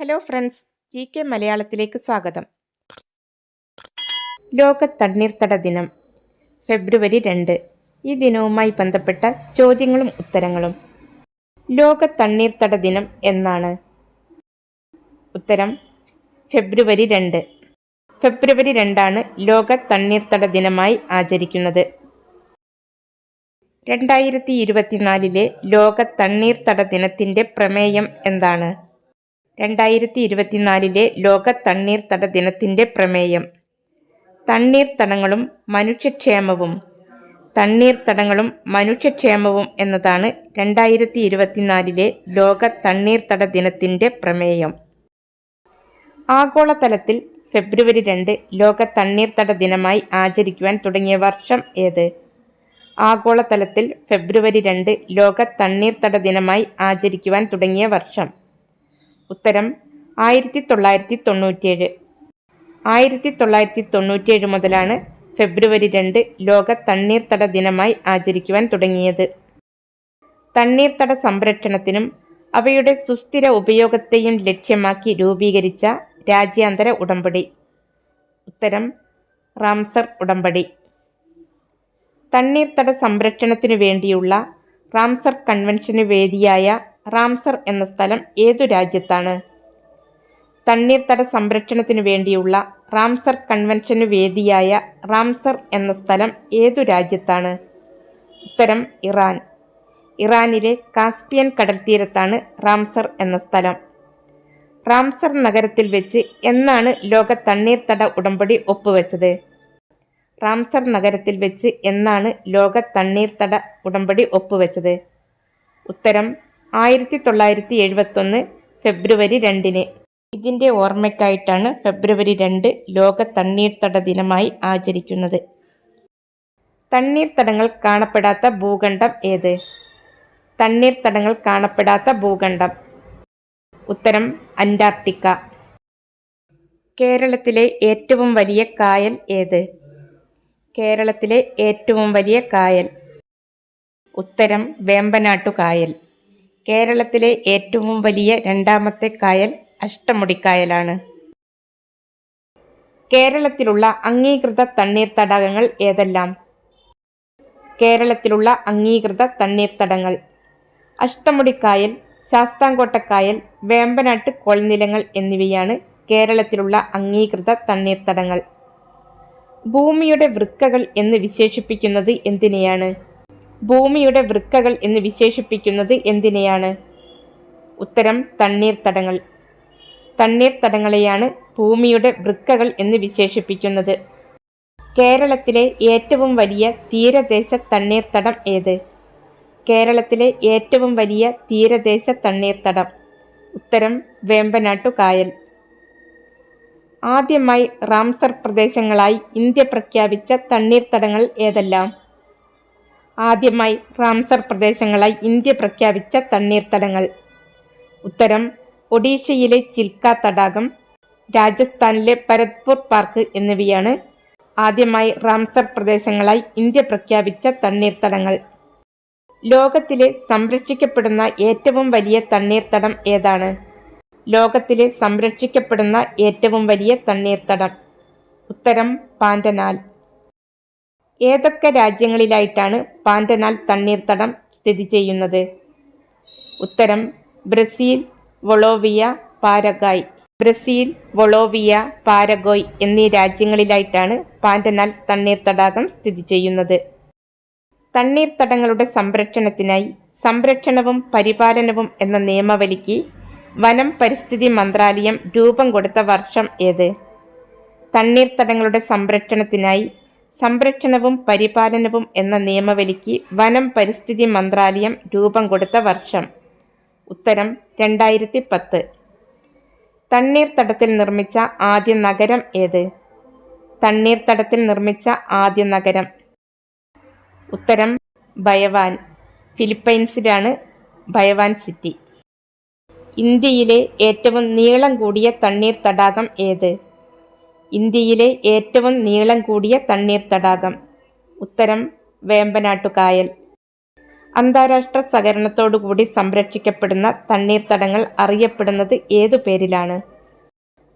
Hello friends G K മലയാളത്തിലേക്ക് സ്വാഗതം. ലോക തണ്ണീർത്തട ദിനം ഫെബ്രുവരി രണ്ട്. ഈ ദിനവുമായി ബന്ധപ്പെട്ട ചോദ്യങ്ങളും ഉത്തരങ്ങളും. ലോക തണ്ണീർത്തട ദിനം എന്നാണ്. ഉത്തരം ഫെബ്രുവരി രണ്ട്. ഫെബ്രുവരി രണ്ടാണ് ലോക തണ്ണീർത്തട ദിനമായി ആചരിക്കുന്നത്. രണ്ടായിരത്തി ഇരുപത്തിനാലിലെ ലോക തണ്ണീർത്തട ദിനത്തിന്റെ പ്രമേയം എന്താണ്? രണ്ടായിരത്തി ഇരുപത്തിനാലിലെ ലോക തണ്ണീർത്തട ദിനത്തിന്റെ പ്രമേയം. തണ്ണീർത്തടങ്ങളും മനുഷ്യക്ഷേമവും. തണ്ണീർത്തടങ്ങളും മനുഷ്യക്ഷേമവും എന്നതാണ് രണ്ടായിരത്തി ഇരുപത്തിനാലിലെ ലോക തണ്ണീർത്തട ദിനത്തിന്റെ പ്രമേയം. ആഗോളതലത്തിൽ ഫെബ്രുവരി രണ്ട് ലോക തണ്ണീർത്തട ദിനമായി ആചരിക്കുവാൻ തുടങ്ങിയ വർഷം ഏത്? ആഗോളതലത്തിൽ ഫെബ്രുവരി രണ്ട് ലോക തണ്ണീർത്തട ദിനമായി ആചരിക്കുവാൻ തുടങ്ങിയ വർഷം. ഉത്തരം ആയിരത്തി തൊള്ളായിരത്തി തൊണ്ണൂറ്റിയേഴ് ആയിരത്തി തൊള്ളായിരത്തി തൊണ്ണൂറ്റിയേഴ് മുതലാണ് ഫെബ്രുവരി രണ്ട് ലോക തണ്ണീർത്തട ദിനമായി ആചരിക്കുവാൻ തുടങ്ങിയത്. തണ്ണീർത്തട സംരക്ഷണത്തിനും അവയുടെ സുസ്ഥിര ഉപയോഗത്തെയും ലക്ഷ്യമാക്കി രൂപീകരിച്ച രാജ്യാന്തര ഉടമ്പടി. ഉത്തരം റാംസർ ഉടമ്പടി. തണ്ണീർത്തട സംരക്ഷണത്തിനു വേണ്ടിയുള്ള റാംസർ കൺവെൻഷന് വേദിയായ റാംസർ എന്ന സ്ഥലം ഏതു രാജ്യത്താണ്? തണ്ണീർത്തട സംരക്ഷണത്തിനു വേണ്ടിയുള്ള റാംസർ കൺവെൻഷനു വേദിയായ റാംസർ എന്ന സ്ഥലം ഏതു രാജ്യത്താണ്? ഉത്തരം ഇറാൻ. ഇറാനിലെ കാസ്പിയൻ കടൽ തീരത്താണ് റാംസർ എന്ന സ്ഥലം. റാംസർ നഗരത്തിൽ വെച്ച് എന്നാണ് ലോക തണ്ണീർത്തട ഉടമ്പടി ഒപ്പുവെച്ചത്? റാംസർ നഗരത്തിൽ വെച്ച് എന്നാണ് ലോക തണ്ണീർത്തട ഉടമ്പടി ഒപ്പുവെച്ചത്? ഉത്തരം ആയിരത്തി തൊള്ളായിരത്തി എഴുപത്തൊന്ന് ഫെബ്രുവരി രണ്ടിന്. ഇതിന്റെ ഓർമ്മയ്ക്കായിട്ടാണ് ഫെബ്രുവരി രണ്ട് ലോക തണ്ണീർത്തട ദിനമായി ആചരിക്കുന്നത്. തണ്ണീർത്തടങ്ങൾ കാണപ്പെടാത്ത ഭൂഖണ്ഡം ഏത്? തണ്ണീർത്തടങ്ങൾ കാണപ്പെടാത്ത ഭൂഖണ്ഡം. ഉത്തരം അന്റാർട്ടിക്ക. കേരളത്തിലെ ഏറ്റവും വലിയ കായൽ ഏത്? കേരളത്തിലെ ഏറ്റവും വലിയ കായൽ. ഉത്തരം വേമ്പനാട്ടു കായൽ. കേരളത്തിലെ ഏറ്റവും വലിയ രണ്ടാമത്തെ കായൽ അഷ്ടമുടിക്കായലാണ്. കേരളത്തിലുള്ള അംഗീകൃത തണ്ണീർത്തടാകങ്ങൾ ഏതെല്ലാം? കേരളത്തിലുള്ള അംഗീകൃത തണ്ണീർത്തടങ്ങൾ അഷ്ടമുടിക്കായൽ ശാസ്താംകോട്ടക്കായൽ വേമ്പനാട്ട് കൊൾനിലങ്ങൾ എന്നിവയാണ് കേരളത്തിലുള്ള അംഗീകൃത തണ്ണീർത്തടങ്ങൾ ഭൂമിയുടെ വൃക്കകൾ എന്ന് വിശേഷിപ്പിക്കുന്നത് എന്തിനെയാണ്? ഭൂമിയുടെ വൃക്കകൾ എന്ന് വിശേഷിപ്പിക്കുന്നത് എന്തിനെയാണ്? ഉത്തരം തണ്ണീർത്തടങ്ങൾ തണ്ണീർത്തടങ്ങളെയാണ് ഭൂമിയുടെ വൃക്കകൾ എന്ന് വിശേഷിപ്പിക്കുന്നത്. കേരളത്തിലെ ഏറ്റവും വലിയ തീരദേശ തണ്ണീർത്തടം ഏത്? കേരളത്തിലെ ഏറ്റവും വലിയ തീരദേശ തണ്ണീർത്തടം ഉത്തരം വേമ്പനാട്ടു കായൽ. ആദ്യമായി റാംസർ പ്രദേശങ്ങളായി ഇന്ത്യ പ്രഖ്യാപിച്ച തണ്ണീർത്തടങ്ങൾ ഏതെല്ലാം? ആദ്യമായി റാംസർ പ്രദേശങ്ങളായി ഇന്ത്യ പ്രഖ്യാപിച്ച തണ്ണീർത്തടങ്ങൾ. ഉത്തരം ഒഡീഷയിലെ ചിൽക്ക തടാകം രാജസ്ഥാനിലെ ഭരത്പൂർ പാർക്ക് എന്നിവയാണ് ആദ്യമായി റാംസർ പ്രദേശങ്ങളായി ഇന്ത്യ പ്രഖ്യാപിച്ച തണ്ണീർത്തടങ്ങൾ. ലോകത്തിലെ സംരക്ഷിക്കപ്പെടുന്ന ഏറ്റവും വലിയ തണ്ണീർത്തടം ഏതാണ്? ലോകത്തിലെ സംരക്ഷിക്കപ്പെടുന്ന ഏറ്റവും വലിയ തണ്ണീർത്തടം. ഉത്തരം പാൻഡനാൽ ഏതൊക്കെ രാജ്യങ്ങളിലായിട്ടാണ് പാൻഡനാൽ തണ്ണീർത്തടം സ്ഥിതി ചെയ്യുന്നത്? ഉത്തരം ബ്രസീൽ വൊളോവിയ പാരഗായ്. ബ്രസീൽ വൊളോവിയ പാരഗോയ് എന്നീ രാജ്യങ്ങളിലായിട്ടാണ് പാൻഡനാൽ തണ്ണീർത്തടാകം സ്ഥിതി ചെയ്യുന്നത്. തണ്ണീർത്തടങ്ങളുടെ സംരക്ഷണത്തിനായി സംരക്ഷണവും പരിപാലനവും എന്ന നിയമവലിക്ക് വനം പരിസ്ഥിതി മന്ത്രാലയം രൂപം കൊടുത്ത വർഷം ഏത്? തണ്ണീർത്തടങ്ങളുടെ സംരക്ഷണത്തിനായി സംരക്ഷണവും പരിപാലനവും എന്ന നിയമവലിക്ക് വനം പരിസ്ഥിതി മന്ത്രാലയം രൂപം കൊടുത്ത വർഷം. ഉത്തരം രണ്ടായിരത്തി പത്ത് തണ്ണീർത്തടത്തിൽ നിർമ്മിച്ച ആദ്യ നഗരം ഏത്? തണ്ണീർത്തടത്തിൽ നിർമ്മിച്ച ആദ്യ നഗരം. ഉത്തരം ബയവാൻ ഫിലിപ്പൈൻസിലാണ് ബയവാൻ സിറ്റി. ഇന്ത്യയിലെ ഏറ്റവും നീളം കൂടിയ തണ്ണീർ തടാകം ഏത്? ഇന്ത്യയിലെ ഏറ്റവും നീളം കൂടിയ തണ്ണീർ തടാകം. ഉത്തരം വേമ്പനാട്ടുകായൽ. അന്താരാഷ്ട്ര സഹകരണത്തോടുകൂടി സംരക്ഷിക്കപ്പെടുന്ന തണ്ണീർത്തടങ്ങൾ അറിയപ്പെടുന്നത് ഏതു പേരിലാണ്?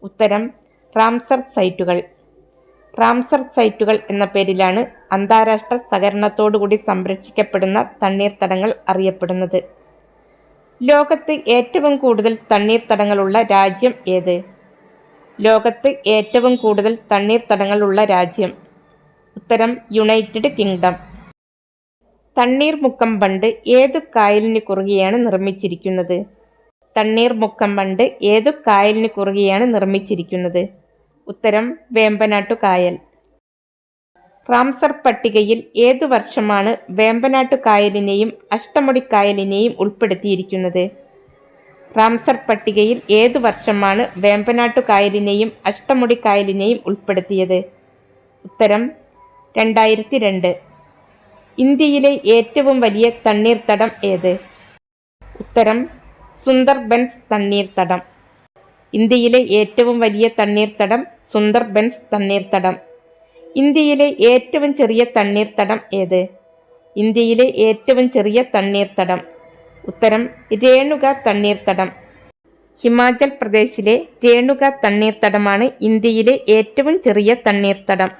ഉത്തരം റാംസർ സൈറ്റുകൾ. റാംസർ സൈറ്റുകൾ എന്ന പേരിലാണ് അന്താരാഷ്ട്ര സഹകരണത്തോടുകൂടി സംരക്ഷിക്കപ്പെടുന്ന തണ്ണീർത്തടങ്ങൾ അറിയപ്പെടുന്നത്. ലോകത്ത് ഏറ്റവും കൂടുതൽ തണ്ണീർത്തടങ്ങളുള്ള രാജ്യം ഏത്? ലോകത്ത് ഏറ്റവും കൂടുതൽ തണ്ണീർത്തടങ്ങളുള്ള രാജ്യം. ഉത്തരം യുണൈറ്റഡ് കിങ്ഡം തണ്ണീർമുക്കം ബണ്ട് ഏതു കായലിന് കുറുകെയാണ് നിർമ്മിച്ചിരിക്കുന്നത്? തണ്ണീർമുക്കം ബണ്ട് ഏതു കായലിന് കുറുകെയാണ് നിർമ്മിച്ചിരിക്കുന്നത്? ഉത്തരം വേമ്പനാട്ടു കായൽ. റാംസർ പട്ടികയിൽ ഏതു വർഷമാണ് വേമ്പനാട്ടു കായലിനെയും അഷ്ടമുടി കായലിനെയും ഉൾപ്പെടുത്തിയിരിക്കുന്നത്? റാംസർ പട്ടികയിൽ ഏതു വർഷമാണ് വേമ്പനാട്ടു കായലിനെയും അഷ്ടമുടി കായലിനെയും ഉൾപ്പെടുത്തിയത്? ഉത്തരം രണ്ടായിരത്തി രണ്ട് ഇന്ത്യയിലെ ഏറ്റവും വലിയ തണ്ണീർത്തടം ഏത്? ഉത്തരം സുന്ദർബൻസ് തണ്ണീർത്തടം. ഇന്ത്യയിലെ ഏറ്റവും വലിയ തണ്ണീർത്തടം സുന്ദർബൻസ് തണ്ണീർത്തടം. ഇന്ത്യയിലെ ഏറ്റവും ചെറിയ തണ്ണീർത്തടം ഏത്? ഇന്ത്യയിലെ ഏറ്റവും ചെറിയ തണ്ണീർത്തടം. ഉത്തരം രേണുക തണ്ണീർത്തടം. ഹിമാചൽ പ്രദേശിലെ രേണുക തണ്ണീർത്തടമാണ് ഇന്ത്യയിലെ ഏറ്റവും ചെറിയ തണ്ണീർത്തടം.